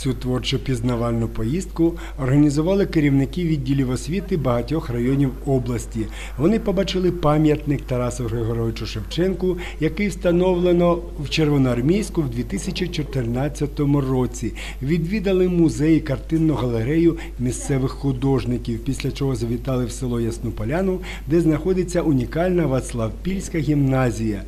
Цю творчо пізнавальну поїздку організували керівники відділів освіти багатьох районів області. Вони побачили пам'ятник Тарасу Григоровичу Шевченку, який встановлено в Червоноармійську в 2014 році. Відвідали музей і картинну галерею місцевих художників, після чого завітали в село Ясну Поляну, де знаходиться унікальна Вацлавпільська гімназія.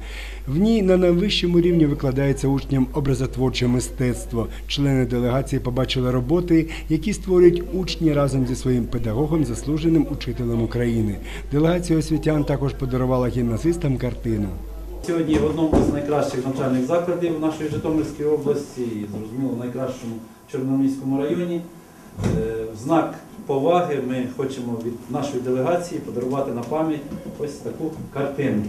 В ній на найвищому рівні викладається учням образотворче мистецтво. Члени делегації побачили роботи, які створюють учні разом зі своїм педагогом, заслуженим учителем України. Делегація освітян також подарувала гімназистам картину. Сьогодні в одному з найкращих навчальних закладів нашої Житомирської області і зрозуміло в найкращому Чорноморському районі. Е, В знак поваги ми хочемо від нашої делегації подарувати на пам'ять ось таку картину.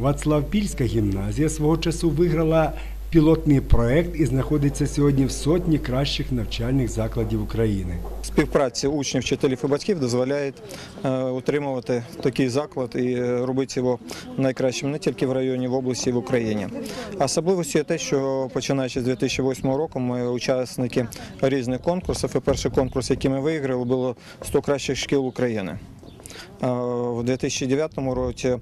Вацлавпільська гімназія свого часу виграла пілотний проект і знаходиться сьогодні в сотні кращих навчальних закладів України. Співпраця учнів, вчителів і батьків дозволяє е, утримувати такий заклад і е, робити його найкращим не тільки в районі, в області, в Україні. Особливістю є те, що починаючи з 2008 року, ми учасники різних конкурсів. І перший конкурс, який ми виграли, було 100 кращих шкіл України. Е, В 2009 році е,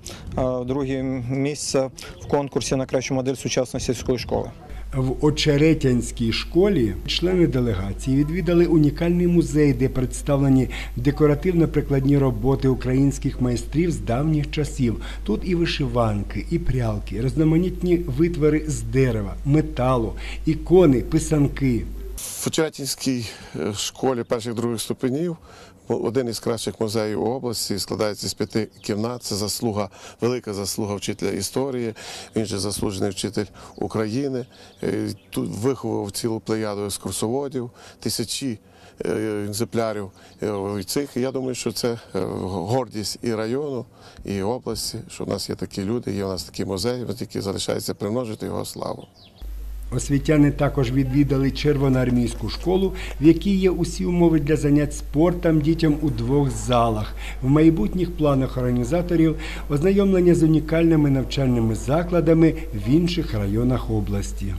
друге місце в конкурсі на кращу модель сучасної сільської школи. В Очеретянській школі члени делегації відвідали унікальний музей, де представлені декоративно-прикладні роботи українських майстрів з давніх часів. Тут і вишиванки, і прялки, різноманітні витвори з дерева, металу, ікони, писанки. В Очеретинській е, школі перших других ступенів один із кращих музеїв області складається з п'яти кімнат. Це заслуга, велика заслуга вчителя історії. Він же заслужений вчитель України. Е, Тут виховав цілу плеяду екскурсоводів, тисячі е, екземплярів цих. Я думаю, що це гордість і району, і області, що в нас є такі люди, є у нас такі музеї, тільки залишається примножити його славу. Освітяни також відвідали червоноармійську школу, в якій є усі умови для занять спортом дітям у двох залах. В майбутніх планах організаторів ознайомлення з унікальними навчальними закладами в інших районах області.